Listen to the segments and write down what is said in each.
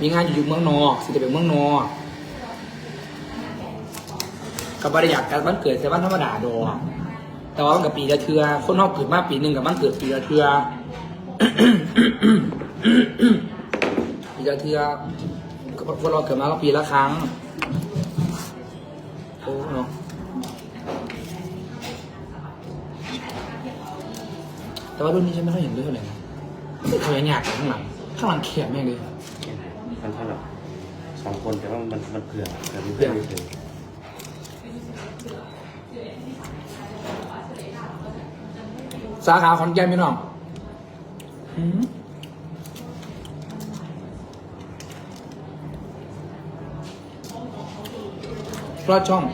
มีงานอยู่เมืองนอกสิจะเป็นเมืองนอกกับบริยากการบ้านเกิดแต่บ้านธรรมดาดอกแต่ว่ามันกับปีละเทือคนนอกเกิดมาปีหนึ่งกับบ้านเกิดปีละเทือปีละเทือคนเราเกิดมาก็ปีละครั้งโอ้เนาะแต่ว่ารุ่นนี้ฉันไม่ค่อยเห็นด้วยเท่าไหร่นะเขายังยากข้างหลังข้างหลังแคบแม่งเลย มันเท่าไหร่สองคนแต่ว่ามันมันเผื่อแต่มีเพื่อนเฉยสาขาขอนแก่นพี่น้องหืมรอดช่อง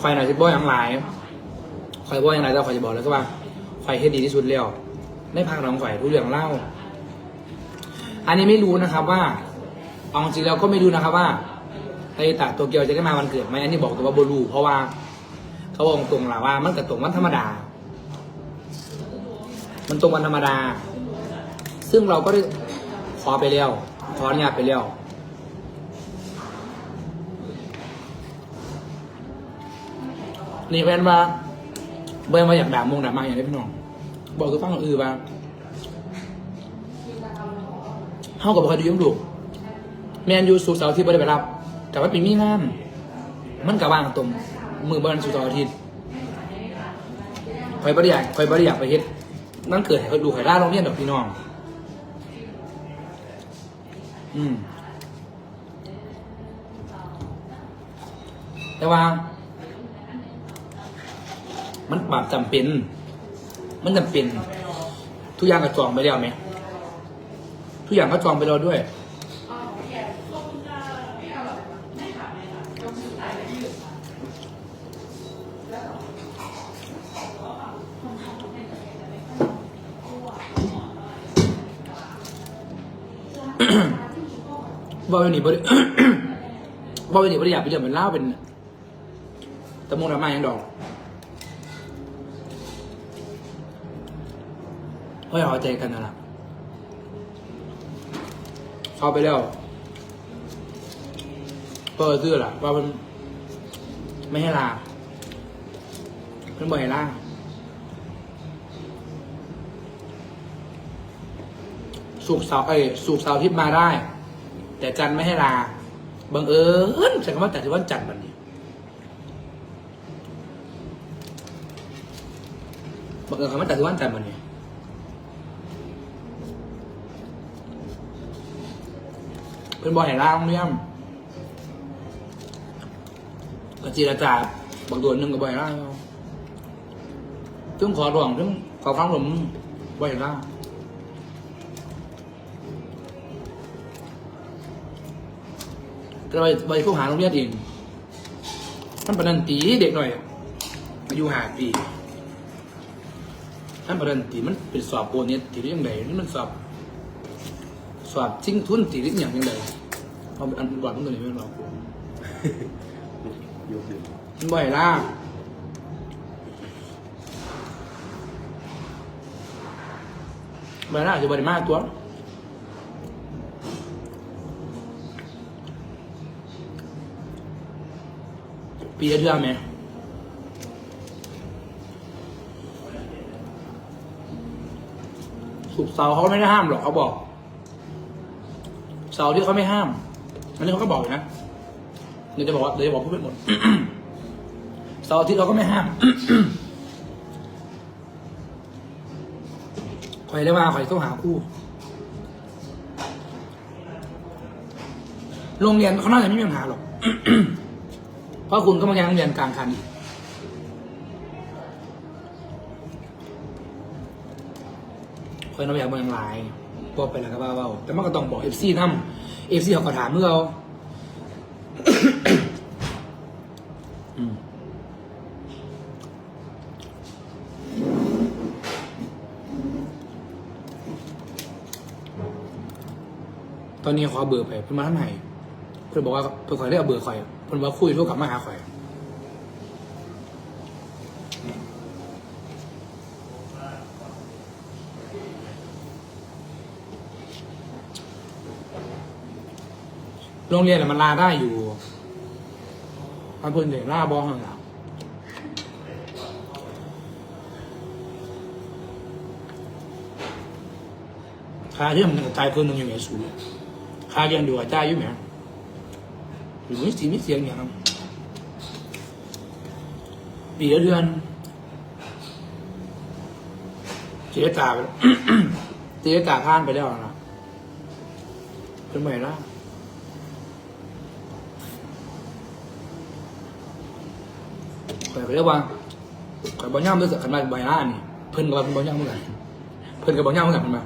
คอยหน่อยสิบ่อย่างหลายคอยบ่อย่างไรแต่คอยจะบอกแล้วก็ว่า คอยเฮ็ดดีที่สุดแล้วในภาคน้องข่อยรู้เรื่องเล่า อันนี้ไม่รู้นะครับว่าเอาจริงๆแล้วก็ไม่รู้นะครับว่าไอตะโตเกียวจะได้มาวันเกิดไหมอันนี้บอกตัวว่าบรูเพราะว่า เขาบอกตรงๆล่ะว่า มันกับตรงวันธรรมดา มันตรงวันธรรมดา ซึ่งเราก็ได้ขอไปแล้วขออนุญาตไปแล้วนี่แฟนว่า เบิ่งมาอยากด่ามงด่ามาอย่างนี้พี่น้อง บอกคือฟังอือว่าเฮากับบ่เคยดูยุ่งดูแมนยูสุกร์เสาร์อาที่บ่ได้ไปรับแต่ว่าปีมีงานมันกับว่างตรงมือบ้านสุกร์เสาร์อาทิตย์คอยบริยากคอยบริยากไปเฮ็ดนั่นเกิดให้เขาดูไข่ล่าโรงเรียนดอกพี่น้อง อืมแต่ว่า มันปรับจำเป็น มันจำเป็น ทุกอย่างก็จองไปแล้วไหมทุกอย่างก็จองไปแล้วด้วย ว่าวันนี้บริว่าวันนี้บริยากไปเรื่องเป็นเล่าเป็นตะมงดรามาอย่างดอก ก็อย่าเอาใจกันนะล่ะเข้าไปแล้วเปิดเสื้อล่ะ ว่ามัน ไม่ให้ลาเพิ่นบ่ให้ลาสุกเสาร์เอ้สุกเสาทิตย์มาได้ แต่จันไม่ให้ลาบังเอิญใช้คำว่าแต่ที่วันจันทร์วันนี้บังเอิญคำว่าแต่ที่วันจันทร์วันนี้ เพื่อนบอยให้ล่างเรื่องกจีรจาบางตัวหนึ่งกับบอยล่งร่างซึ่งขอร้องซึ่งขอฟังผมบอยล่งร่างก็ไปไปผู้หาโรงเรียนเองท่านประดันตีเด็กหน่อยอายุห้าปีท่านประดันตีมันเป็นสอบโปรเน็ตตีได้ยังไงนี่มันสอบ สอบจริงทุนตีริอย่างยังไงเอาอันก่อนมันตัวนี้ไม่รอกยกดื่มมันบ่อยล่าบ่อยล่าจะบ่อยมากตัวปีละเทื่อไหมสุกร์เสาร์เขาไม่ได้ห้ามหรอกเขาบอกเสาที่เขาไม่ห้าม อันนี้เขาก็บอกอยู่นะเดี๋ยวจะบอกว่าเดี๋ยวจะบอกพูดไปหมดเสาร์อาทิตย์เราก็ไม่ห้ามคอยได้ว่าคอยต้องหาคู่ โรงเรียนเขาน่าจะไม่มีปัญหาหรอก เพราะคุณก็มายังโรงเรียนกลางคันอีกคอยน้องอยากเมืองลาย บอกไปแล้วก็ว่าเบาแต่มันก็ต้องบอกเอฟซีนำเอฟซีเขาก็ถามเมื่อเอาตอนนี้ขอเบอร์ไปเพิ่นมาทำไมเพิ่นบอกว่าเพิ่นขอได้เอาเบอร์ข่อยเพิ่นว่าคุยโทรกลับมาหาข่อย โรงเรียนน่ะมันลาได้อยู่มันเพิ่นเด็กลาบอ้องเหรค่าเรียนมันก็จ่ายเพิ่นหนึงอยู่ไหนสูงค่าเรียนดูว่าจ่ายอยู่ไหมหรือไม่สีไม่เสียงอย่างปีเดือนเจ๊จ่าไปเจ๊จ่าผ่านไปแล้วนะเป็นไงล่ะ ข่อยก็เรียกว่าข่อยบ่ย่ำด้วยสักขันมาใบหน้านี่เพิ่นกับเพิ่นบ่ย่ำเหมือนกันเพิ่นกับบ่ย่ำเหมือนกันเพิ่นมา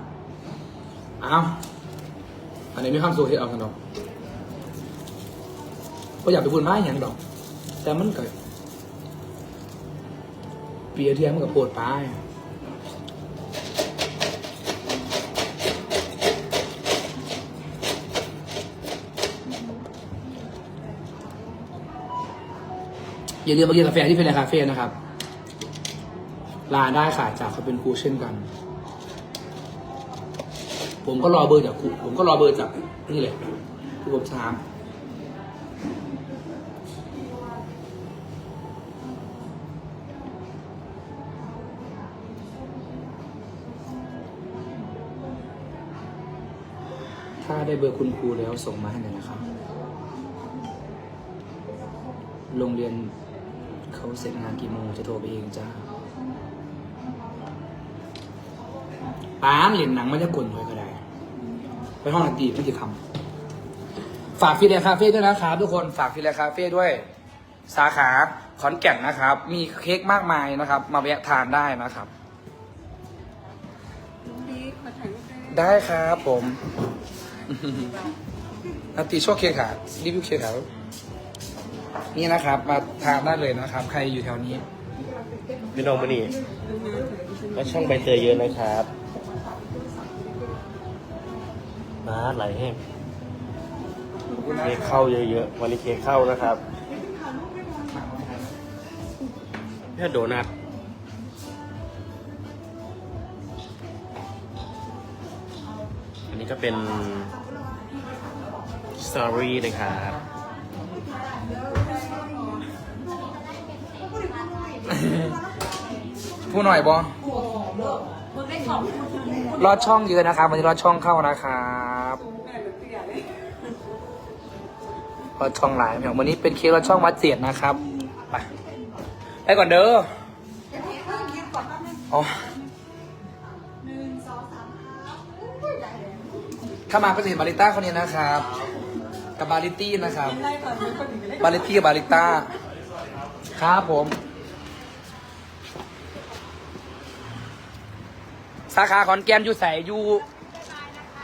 อ้าวอันนี้มีความสุขที่เอากันดอกก็อยากไปพูดไม้อย่างดอก แต่มันก็เปียเทียมกับโพดปลาย อย่าลืมมากินกาแฟที่เป็นในคาเฟ่นะครับ ลาได้ค่ะจากเขาเป็นครูเช่นกัน ผมก็รอเบอร์จากครูผมก็รอเบอร์จากนี่แหละครูผมถามถ้าได้เบอร์คุณครูแล้วส่งมาให้หน่อยนะครับ โรงเรียน เขาเสร็จงานกี่โมงจะโทรไปเองจ้าป้านเหรียญหนังมันจะกลนไว้ก็ได้ ไปห้องดนตรีไม่กี่คำฝากฟิเลคาเฟ่ด้วยนะครับทุกคนฝากฟิเลคาเฟ่ด้วย สาขาขอนแก่นนะครับ มีเค้กมากมายนะครับ มาแวะทานได้นะครับดีมาถ่ายรูปได้ได้ครับผมนาตีโชคเคกขารีวิวเคกขา นี่นะครับ มาทานได้เลยนะครับ ใครอยู่แถวนี้ พี่น้องมานี่ก็ช่องใบเตยเยอะนะครับมาไหลแห้งเค้กเข้าเยอะๆ วันนี้เค้กเข้านะครับเนี่ยโดนัทอันนี้ก็เป็นสตรอเบอรี่นะครับ ผู้หน่อยบอรอดช่องเยอะนะครับวันนี้รอดช่องเข้านะครับรอดช่องหลายอย่างวันนี้เป็นเค้กรอดช่องวัดเจียดนะครับไปไปก่อนเด้ออ๋อถ้ามาก็จะเห็นบาริต้าคนนี้นะครับ กับบาริตี้นะครับ บาริตี้กับบาริต้า ครับผม สาขาขอนแก่นอยู่ใส่อยู่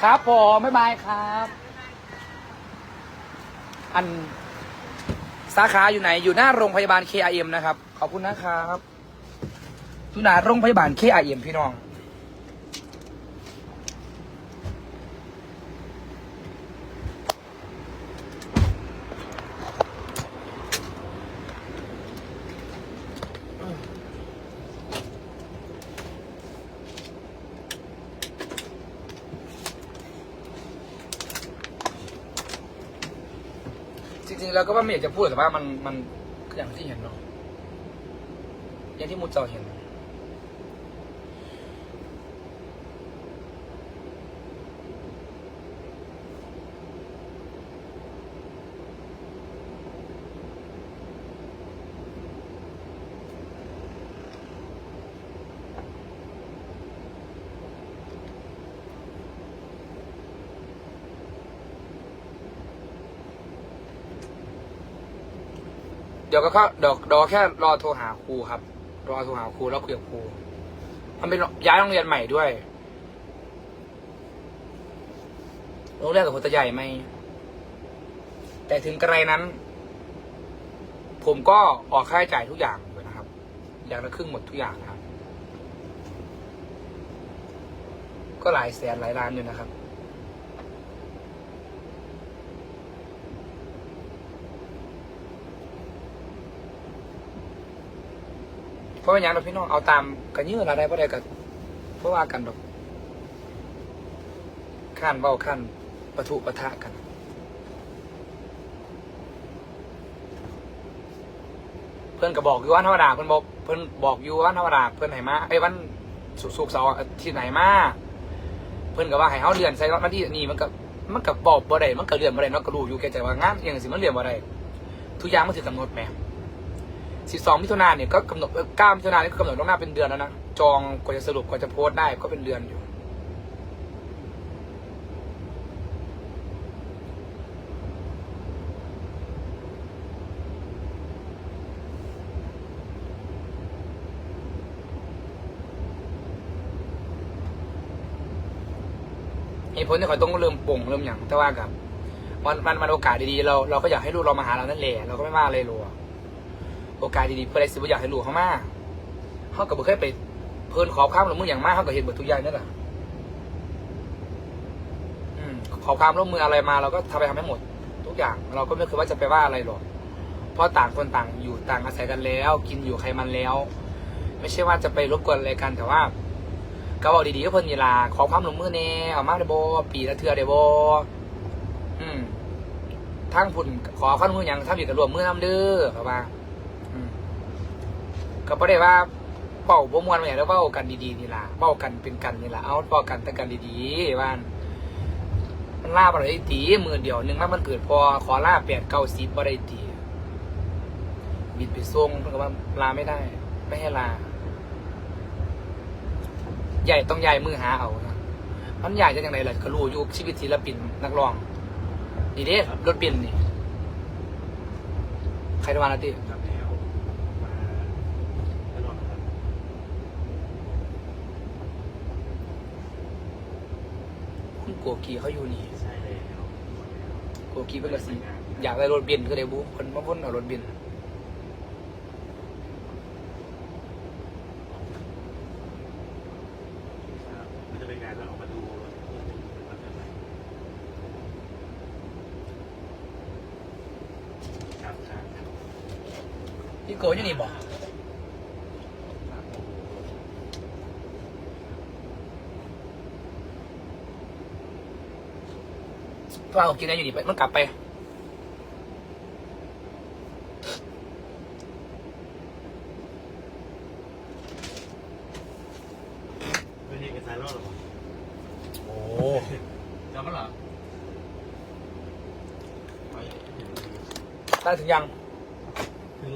ครับผมบ๊ายบายครับ อันสาขาอยู่ไหนอยู่หน้าโรงพยาบาล KIM นะครับ ขอบคุณนะครับอยู่หน้าโรงพยาบาล KIM พี่น้อง จริงๆแล้วก็ว่าไม่อยากจะพูดแต่ว่ามันมันอย่างที่เห็นเนาะอย่างที่มุดเจอเห็น เดี๋ยวก็ก็เดี๋ยวรอแค่รอโทรหาครูครับ รอโทรหาครูแล้วคุยกับครู มันเป็นย้ายโรงเรียนใหม่ด้วย โรงเรียนกับผมจะใหญ่ไหม แต่ถึงกระไรนั้น ผมก็ออกค่าใช้จ่ายทุกอย่างเลยนะครับ อย่างละครึ่งหมดทุกอย่างนะครับ ก็หลายแสนหลายล้านอยู่นะครับ เพราะว่าอย่างเราพี่น้องเอาตามกันยืดเราได้เราะใดกันเพราะว่ากันดอกข้นเบาข้นปะทุปะทะกัน เพื่อนก็บอกอยู่วันธรรมดาเพื่อนบอกเพื่อนบอกอยู่วันธรรมดาเพื่อนไหนมาไอ้วันสุกสุกเสาร์ที่ไหนมาเพื่อนก็ว่าให้เขาเลื่อนใส่รถมาที่นี่มันก็มันก็บอกบ่ได้มันก็เลื่อนบ่ได้เนาะก็รู้อยู่แก่ใจว่างานอย่างสิมันเลื่อนบ่ได้ทุกอย่างมันถือกำหนดแม่ สิบสองมิถุนานเนี่ยก็กำหนดเก้ามิถุนายนนี่ก็กำหนดล่วงหน้าเป็นเดือนแล้วนะ จองกว่าจะสรุปกว่าจะโพสต์ได้ก็เป็นเดือนอยู่ เหตุผลที่เขาต้องเริ่มป่งเริ่มอย่างแต่ว่ากับวันวันวันโอกาสดีๆเราเราก็อยากให้ลูกเรามาหาเรานั่นแหละเราก็ไม่ว่าอะไรหรอก โอกาสดีๆเพื่ออะไรสิบอยากให้ลูกเขามาเขากับบ่เคยไปเพลินขอข้ามลงมืออย่างมากเขาก็เห็นหมดทุกอย่างนั่นแหละอืมขอความร่วมมืออะไรมาเราก็ทำไปทำให้หมด ทุกอย่างเราก็ไม่เคยว่าจะไปว่าอะไรหรอกเพราะต่างคนต่างอยู่ต่างอาศัยกันแล้ว กินอยู่ใครมันแล้ว ไม่ใช่ว่าจะไปรบกวนอะไรกันแต่ว่าก็บอกดีๆก็เพิ่นยีลาขอความร่วมมือแน่เอามาได้บ่ปีละเทือได้บ่อืมทั้งพุ่นขอความร่วมมือหยังทั้งอยู่กับรวมมือนำเด้อเข้าว่า ก็บ่ได้ว่าเป้าบ่มวนว่าหยังแล้วเว้ากันดีๆนี่ล่ะเว้ากันเป็นกันนี่ล่ะเอาเว้ากันแต่กันดีๆว่านมันลาบ่ได้ตีมือเดียวหนึงมามันเกิดพอขอลา8 9 10บ่ได้ตีบิดไปส่งเพิ่นก็ว่าลาไม่ได้ ไม่ให้ลา ใหญ่ต้องใหญ่มือหาเอานะมันใหญ่จะยังไงล่ะก็รู้อยู่ชีวิตศิลปินนักร้องนี่เด้รถเบนซ์นี่ ใครทำงานนะติครับแล้วมาตลอดครับ คุณ โกกีเขาอยู่นี่ใช่แล้วโกกีเพิ่นก็สิอยากได้รถเบนซ์ก็ได้บุเพิ่นมาพ่นเอารถเบนซ์ ครับมันจะเป็นงานเราออกมาดูรถเป็นแบบไหนครับครับ พี่โกอยู่นี่บ่ ว่าเอากินได้อยู่ดีไปมันกลับไป